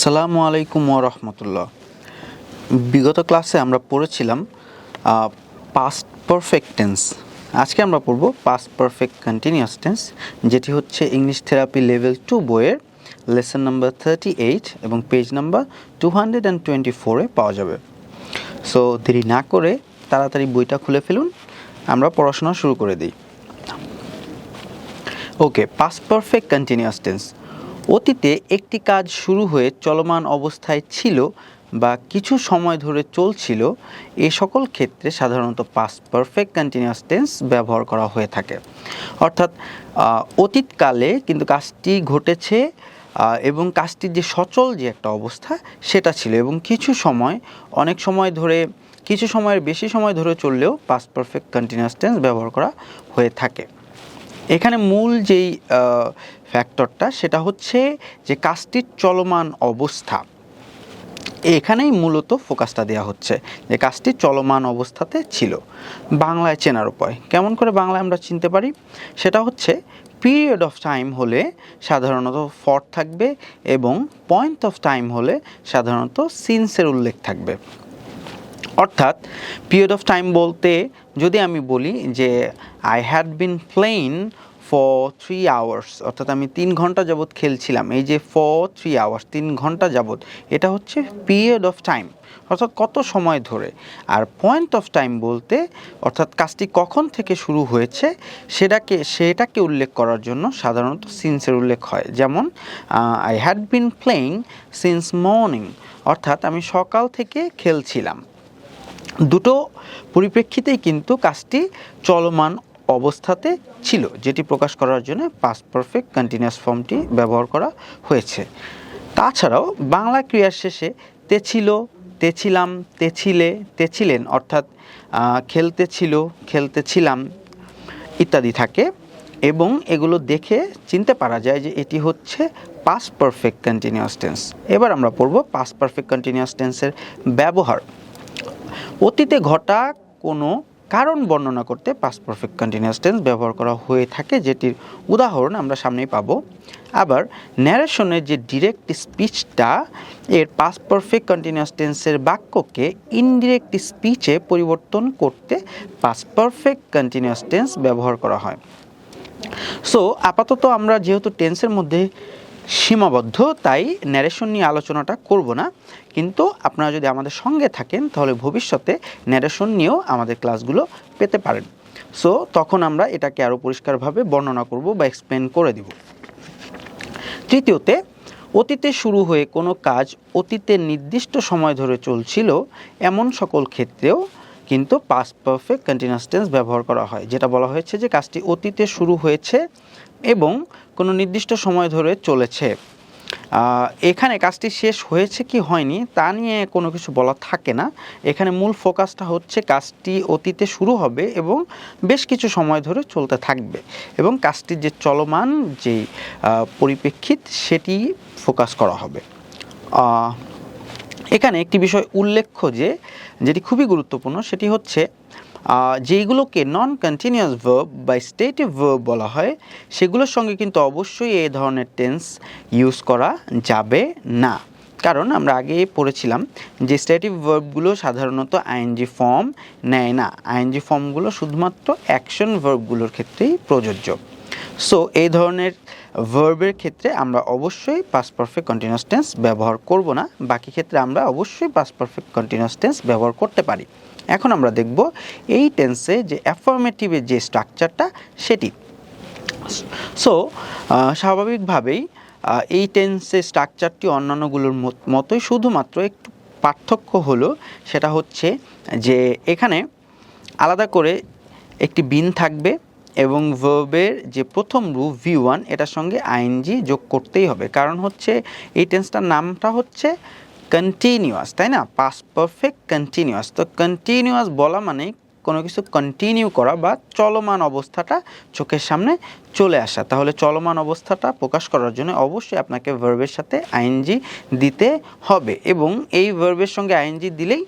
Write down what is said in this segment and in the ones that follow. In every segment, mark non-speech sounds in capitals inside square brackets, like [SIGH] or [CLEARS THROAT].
আসসালামু আলাইকুম রহমতুল্লাহ। বিগত ক্লাসে আমরা পড়েছিলাম পাস্ট পারফেক্ট টেন্স আজকে আমরা পড়ব পাস্ট পারফেক্ট কন্টিনিউয়াস টেন্স যেটি হচ্ছে ইংলিশ থেরাপি লেভেল টু বইয়ের লেসন নাম্বার থার্টি এইট এবং page number two hundred and twenty ফোরে পাওয়া যাবে। সো দেরি না করে তাড়াতাড়ি বইটা খুলে ফেলুন, আমরা পড়াশোনা শুরু করে দিই। Okay past perfect continuous tense অতীতে একটি কাজ শুরু হয়ে চলমান অবস্থায় ছিল বা কিছু সময় ধরে চলছিল, এ সকল ক্ষেত্রে সাধারণত পাস্ট পারফেক্ট কন্টিনিউয়াস টেন্স ব্যবহার করা হয়ে থাকে। অর্থাৎ অতীতকালে কিন্তু কাজটি ঘটেছে এবং কাজটির যে সচল যে একটা অবস্থা সেটা ছিল এবং কিছু সময়, অনেক সময় ধরে, কিছু সময়ের বেশি সময় ধরে চললেও পাস্ট পারফেক্ট কন্টিনিউয়াস টেন্স ব্যবহার করা হয়ে থাকে। এখানে মূল যেই ফ্যাক্টরটা সেটা হচ্ছে যে কাজটির চলমান অবস্থা। এখানেই মূলত ফোকাসটা দেওয়া হচ্ছে যে কাজটি চলমান অবস্থাতে ছিল। বাংলায় চেনার উপায়। কেমন করে বাংলায় আমরা চিনতে পারি? সেটা হচ্ছে পিরিয়ড অফ টাইম হলে সাধারণত ফর থাকবে এবং পয়েন্ট অফ টাইম হলে সাধারণত সিন্সের উল্লেখ থাকবে। অর্থাৎ পিরিয়ড অফ টাইম বলতে যদি আমি বলি যে I had been playing for three hours অর্থাৎ আমি তিন ঘণ্টা যাবৎ খেলছিলাম। এই যে ফর থ্রি আওয়ার্স তিন ঘণ্টা যাবৎ, এটা হচ্ছে পিরিয়ড অফ টাইম অর্থাৎ কত সময় ধরে? আর পয়েন্ট অফ টাইম বলতে, অর্থাৎ কাজটি কখন থেকে শুরু হয়েছে, সেটাকে সেটাকে উল্লেখ করার জন্য সাধারণত সিন্সের উল্লেখ হয়। যেমন I had been playing since morning অর্থাৎ আমি সকাল থেকে খেলছিলাম। দুটো পরিপ্রেক্ষিতেই কিন্তু কাজটি চলমান অবস্থাতে ছিল, যেটি প্রকাশ করার জন্য পাস্ট পারফেক্ট কন্টিনিউয়াস ফর্মটি ব্যবহার করা হয়েছে। তাছাড়াও বাংলা ক্রিয়ার শেষে তেছিল তেছিলাম তেছিলে তেছিলেন অর্থাৎ খেলতে ছিল, খেলতে ছিলাম ইত্যাদি থাকে এবং এগুলো দেখে চিনতে পারা যায় যে এটি হচ্ছে পাস পারফেক্ট কন্টিনিউয়াস টেন্স এবার আমরা পড়ব পাস পারফেক্ট কন্টিনিউয়াস টেন্সের ব্যবহার। অতীতে ঘটা কোনো কারণ বর্ণনা করতে পাস্ট পারফেক্ট কন্টিনিউয়াস টেন্স ব্যবহার করা হয়ে থাকে, যেটির উদাহরণ আমরা সামনেই পাবো। আবার ন্যারেশনের যে ডিরেক্ট স্পিচটা এর পাস্ট পারফেক্ট কন্টিনিউয়াস টেন্সের বাক্যকে ইনডিরেক্ট স্পিচে পরিবর্তন করতে পাস্ট পারফেক্ট কন্টিনিউয়াস টেন্স ব্যবহার করা হয়। সো আপাতত আমরা যেহেতু টেন্সের মধ্যে সীমাবদ্ধ, তাই ন্যারেশন নিয়ে আলোচনাটা করব না। কিন্তু আপনারা যদি আমাদের সঙ্গে থাকেন, তাহলে ভবিষ্যতে ন্যারেশন নিয়েও আমাদের ক্লাসগুলো পেতে পারেন। সো তখন আমরা এটাকে আরও পরিষ্কারভাবে বর্ণনা করব বা এক্সপ্লেন করে দিব। তৃতীয়তে, অতীতে শুরু হয়ে কোনো কাজ অতীতে নির্দিষ্ট সময় ধরে চলছিল এমন সকল ক্ষেত্রেও কিন্তু পাস্ট পারফেক্ট কন্টিনিউয়াস টেন্স ব্যবহার করা হয়। যেটা বলা হয়েছে যে কাজটি অতীতে শুরু হয়েছে এবং কোনো নির্দিষ্ট সময় ধরে চলেছে। এখানে কাজটি শেষ হয়েছে কি হয়নি তা নিয়ে কোনো কিছু বলা থাকে না। এখানে মূল ফোকাসটা হচ্ছে কাজটি অতীতে শুরু হবে এবং বেশ কিছু সময় ধরে চলতে থাকবে এবং কাজটির যে চলমান যে পরিপ্রেক্ষিত সেটি ফোকাস করা হবে। এখানে একটি বিষয় উল্লেখ্য যে, যেটি খুবই গুরুত্বপূর্ণ সেটি হচ্ছে যেইগুলোকে নন কন্টিনিউয়াস ভার্ব বা স্টেটিভ ভার্ব বলা হয়, সেগুলোর সঙ্গে কিন্তু অবশ্যই এই ধরনের টেন্স ইউজ করা যাবে না। কারণ আমরা আগে পড়েছিলাম যে স্টেটিভ ভার্বগুলো সাধারণত আইএনজি ফর্ম নেয় না। আইএনজি ফর্মগুলো শুধুমাত্র অ্যাকশন ভার্বগুলোর ক্ষেত্রেই প্রযোজ্য। সো এই ধরনের ভার্বের ক্ষেত্রে আমরা অবশ্যই পাস্ট পারফেক্ট কন্টিনিউয়াস টেন্স ব্যবহার করব না। বাকি ক্ষেত্রে আমরা অবশ্যই পাস্ট পারফেক্ট কন্টিনিউয়াস টেন্স ব্যবহার করতে পারি। এখন আমরা দেখব এই টেন্সে যে অ্যাফার্মেটিভের যে স্ট্রাকচারটা সেটি। সো স্বাভাবিকভাবেই এই টেন্সের স্ট্রাকচারটি অন্যান্যগুলোর মত- মতোই শুধুমাত্র একটু পার্থক্য হলো, সেটা হচ্ছে যে এখানে আলাদা করে একটি বিন থাকবে। এবং ভার্বের যে প্রথম রূপ ভি ওয়ান এটার সঙ্গে আইএনজি যোগ করতেই হবে। কারণ হচ্ছে এই টেন্সটার নামটা হচ্ছে কন্টিনিউয়াস তাই না? পাস পারফেক্ট কন্টিনিউয়াস তো কন্টিনিউয়াস বলা মানে কোনো কিছু কন্টিনিউ করা বা চলমান অবস্থাটা চোখের সামনে চলে আসা। তাহলে চলমান অবস্থাটা প্রকাশ করার জন্য অবশ্যই আপনাকে ভার্বের সাথে আইএনজি দিতে হবে এবং এই ভার্বের সঙ্গে আইএনজি দিলেই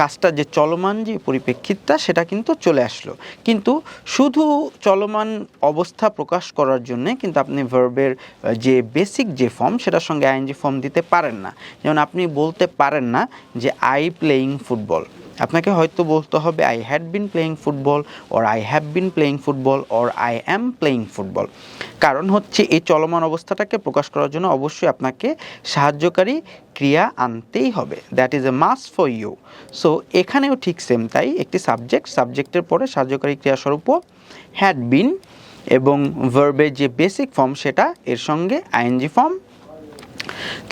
কাজটা যে চলমান যে পরিপ্রেক্ষিতটা সেটা কিন্তু চলে আসলো। কিন্তু শুধু চলমান অবস্থা প্রকাশ করার জন্যে কিন্তু আপনি ভার্বের যে বেসিক যে ফর্ম সেটার সঙ্গে আইএনজি ফর্ম দিতে পারেন না। যেমন আপনি বলতে পারেন না যে আই প্লেয়িং ফুটবল আপনাকে হয়তো বলতে হবে I had been playing football or I have been playing football or I am playing football কারণ হচ্ছে এই চলমান অবস্থাটাকে প্রকাশ করার জন্য অবশ্যই আপনাকে সাহায্যকারী ক্রিয়া আনতেই হবে। That is a must for you so এখানেও ঠিক সেম তাই একটি সাবজেক্ট সাবজেক্টের পরে সাহায্যকারী ক্রিয়াস্বরূপও হ্যাড বিন এবং ভার্বের যে বেসিক ফর্ম সেটা, এর সঙ্গে আইএনজি ফর্ম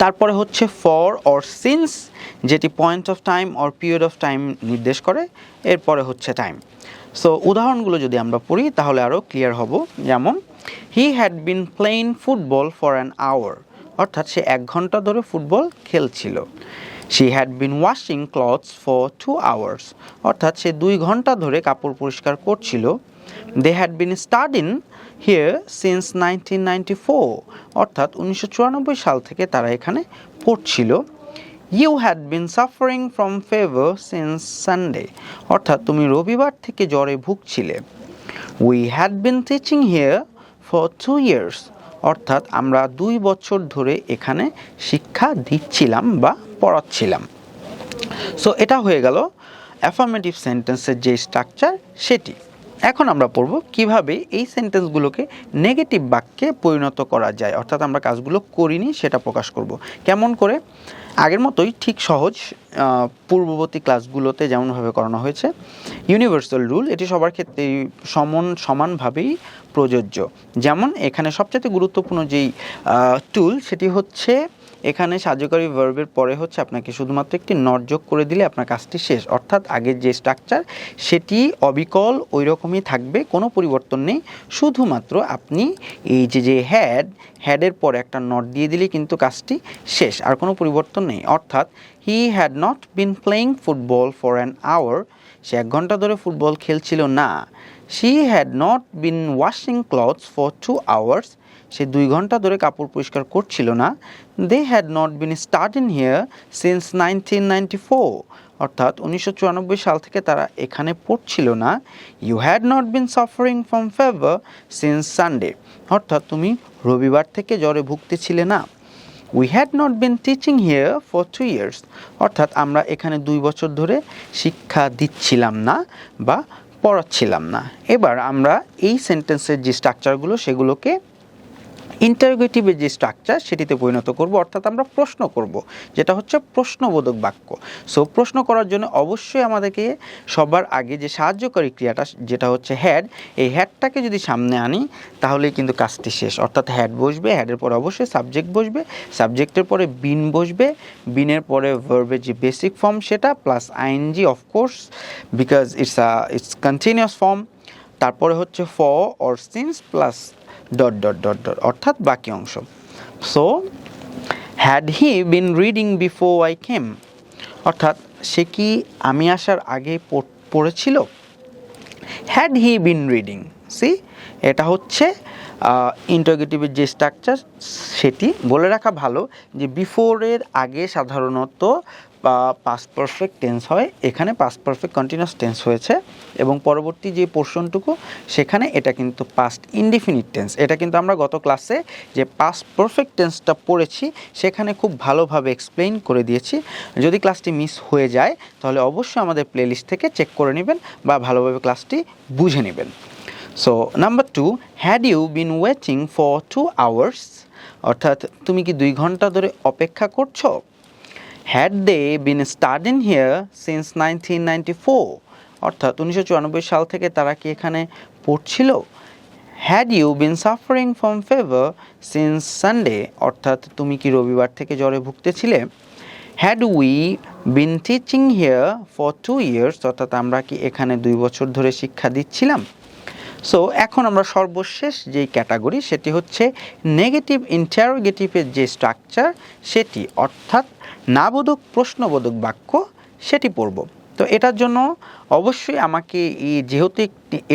তারপরে হচ্ছে ফর অর সিন্স যেটি point of time or period of time নির্দেশ করে, এরপরে হচ্ছে টাইম সো উদাহরণগুলো যদি আমরা পড়ি, তাহলে আরও ক্লিয়ার হব। যেমন he had been playing football for an hour অর্থাৎ সে এক ঘণ্টা ধরে ফুটবল খেলছিল। She had been washing clothes for two hours অর্থাৎ সে দুই ঘণ্টা ধরে কাপড় পরিষ্কার করছিল। They had been studying here since nineteen ninety four অর্থাৎ উনিশশো চুরানব্বই সাল থেকে তারা এখানে পড়ছিল। You had been suffering from fever since Sunday অর্থাৎ তুমি রবিবার থেকে জ্বরে ভুগছিলে। We had been teaching here for two years অর্থাৎ আমরা দুই বছর ধরে এখানে শিক্ষা দিচ্ছিলাম বা পড়াচ্ছিলাম। সো এটা হয়ে গেল অ্যাফার্মেটিভ সেন্টেন্সের যে স্ট্রাকচার সেটি। এখন আমরা পড়ব কীভাবে এই সেন্টেন্সগুলোকে নেগেটিভ বাক্যে পরিণত করা যায়। অর্থাৎ আমরা কাজগুলো করিনি, সেটা প্রকাশ করব। কেমন করে? আগের মতোই ঠিক সহজ পূর্ববর্তী ক্লাসগুলোতে যেমনভাবে করানো হয়েছে। ইউনিভার্সাল রুল এটি সবার ক্ষেত্রে সমান, সমানভাবেই প্রযোজ্য। যেমন এখানে সবচেয়ে গুরুত্বপূর্ণ যেই টুল সেটি হচ্ছে এখানে সাহায্যকারী ভার্বের পরে হচ্ছে আপনাকে শুধুমাত্র একটি নট যোগ করে দিলে আপনার কাজটি শেষ। অর্থাৎ আগের যে স্ট্রাকচার সেটি অবিকল ওই রকমই থাকবে, কোনো পরিবর্তন নেই। শুধুমাত্র আপনি এই যে যে হ্যাড হ্যাডের পরে একটা নট দিয়ে দিলে কিন্তু কাজটি শেষ, আর কোনো পরিবর্তন নেই। অর্থাৎ he had not been playing football for an hour সে এক ঘণ্টা ধরে ফুটবল খেলছিল না। She had not been washing clothes for two hours সে দুই ঘণ্টা ধরে কাপড় পরিষ্কার করছিল না। দে হ্যাড নট বিন স্টার্ট in here since nineteen ninety four অর্থাৎ উনিশশো চুরানব্বই সাল থেকে তারা এখানে পড়ছিল না। You had not been suffering from fever since Sunday অর্থাৎ তুমি রবিবার থেকে জ্বরে ভুগতেছিলে না। We had not been teaching here for two years অর্থাৎ আমরা এখানে দুই বছর ধরে শিক্ষা দিচ্ছিলাম না বা পড়াচ্ছিলাম না। এবার আমরা এই সেন্টেন্সের যে স্ট্রাকচারগুলো সেগুলোকে ইন্টারোগেটিভের যে স্ট্রাকচার সেটিতে পরিণত করব, অর্থাৎ আমরা প্রশ্ন করব, যেটা হচ্ছে প্রশ্নবোধক বাক্য। সো প্রশ্ন করার জন্য অবশ্যই আমাদেরকে সবার আগে যে সাহায্যকারী ক্রিয়াটা, যেটা হচ্ছে হ্যাড এই হ্যাডটাকে যদি সামনে আনি, তাহলেই কিন্তু কাজটি শেষ। অর্থাৎ হ্যাড বসবে হ্যাডের পরে অবশ্যই সাবজেক্ট বসবে সাবজেক্টের পরে বিন বসবে বিনের পরে ভার্বের যে বেসিক ফর্ম সেটা plus ING of course because it's uh it's continuous form তারপরে হচ্ছে ফ or since plus dot dot dot dot অর্থাৎ বাকি অংশ। So had he been reading before I came অর্থাৎ, সে কি আমি আসার আগে পড়- পড়েছিল? হ্যাড হি বিন রিডিং সি এটা হচ্ছে ইন্টারগেটিভের যে স্ট্রাকচার সেটি বলে রাখা ভালো যে বিফোরের আগে সাধারণত পাস্ট পারফেক্ট টেন্স হয়, এখানে পাস্ট পারফেক্ট কন্টিনিউয়াস টেন্স হয়েছে এবং পরবর্তী যে পোর্শনটুকু সেখানে এটা কিন্তু পাস্ট ইনডিফিনিট টেন্স এটা কিন্তু আমরা গত ক্লাসে যে পাস্ট পারফেক্ট টেন্সটা পড়েছি, সেখানে খুব ভালোভাবে এক্সপ্লেইন করে দিয়েছি। যদি ক্লাসটি মিস হয়ে যায়, তাহলে অবশ্যই আমাদের প্লেলিস্ট থেকে চেক করে নেবেন বা ভালোভাবে ক্লাসটি বুঝে নেবেন। So number two had you been waiting for two hours অর্থাৎ তুমি কি দুই ঘণ্টা ধরে অপেক্ষা করছ? Had they been studying here since nineteen ninety four অর্থাৎ উনিশশো চুরানব্বই সাল থেকে তারা কি এখানে পড়ছিল? Had you been suffering from fever since Sunday অর্থাৎ তুমি কি রবিবার থেকে জ্বরে ভুগতেছিলে? Had we been teaching here for two years অর্থাৎ আমরা কি এখানে দুই বছর ধরে শিক্ষা দিচ্ছিলাম? সো এখন আমরা সর্বশেষ যেই ক্যাটাগরি সেটি হচ্ছে নেগেটিভ ইন্টারোগেটিভের যে স্ট্রাকচার সেটি অর্থাৎ নাবোধক প্রশ্নবোধক বাক্য, সেটি পড়ব। তো এটার জন্য অবশ্যই আমাকে যেহেতু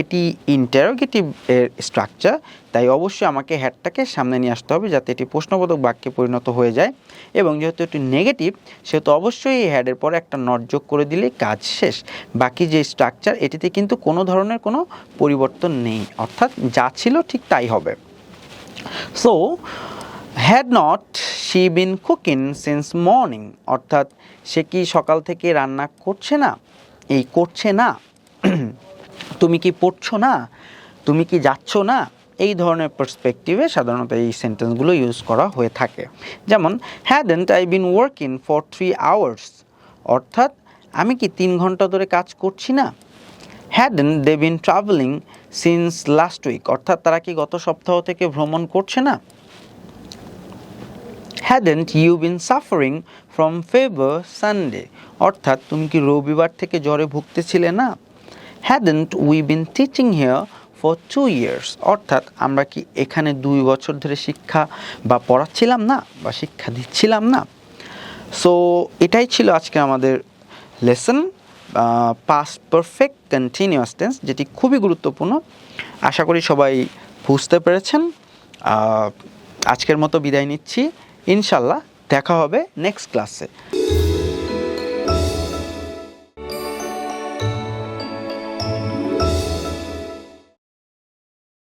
এটি ইন্টারোগেটিভ এর স্ট্রাকচার তাই অবশ্যই আমাকে হ্যাডটাকে সামনে নিয়ে আসতে হবে যাতে এটি প্রশ্নবোধক বাক্যে পরিণত হয়ে যায়। এবং যেহেতু এটি নেগেটিভ সেহেতু অবশ্যই এই হ্যাডের পরে একটা নট যোগ করে দিলে কাজ শেষ। বাকি যে স্ট্রাকচার এটিতে কিন্তু কোনো ধরনের কোনো পরিবর্তন নেই। অর্থাৎ যা ছিল ঠিক তাই হবে। So had not she been cooking since morning অর্থাৎ সে কি সকাল থেকে রান্না করছে না? এই করছে না। [CLEARS THROAT] তুমি কি পড়ছো না? তুমি কি যাচ্ছ না? এই ধরনের পার্সপেক্টিভে সাধারণত এই সেন্টেন্সগুলো ইউজ করা হয়ে থাকে। যেমন hadn't I been working for three hours অর্থাৎ, আমি কি তিন ঘণ্টা ধরে কাজ করছি না? Hadn't they been travelling since last week অর্থাৎ, তারা কি গত সপ্তাহ থেকে ভ্রমণ করছে না? Hadn't you been suffering from fever Sunday অর্থাৎ তুমি কি রবিবার থেকে জ্বরে ভুগতেছিলে না? Hadn't we been teaching here for two years অর্থাৎ আমরা কি এখানে দুই বছর ধরে শিক্ষা বা পড়াচ্ছিলাম না বা শিক্ষা দিচ্ছিলাম না? সো এটাই ছিল আজকে আমাদের lesson past perfect continuous tense যেটি খুবই গুরুত্বপূর্ণ। আশা করি সবাই বুঝতে পেরেছেন। আজকের মতো বিদায় নিচ্ছি। ইনশাল্লাহ দেখা হবে নেক্সট ক্লাসে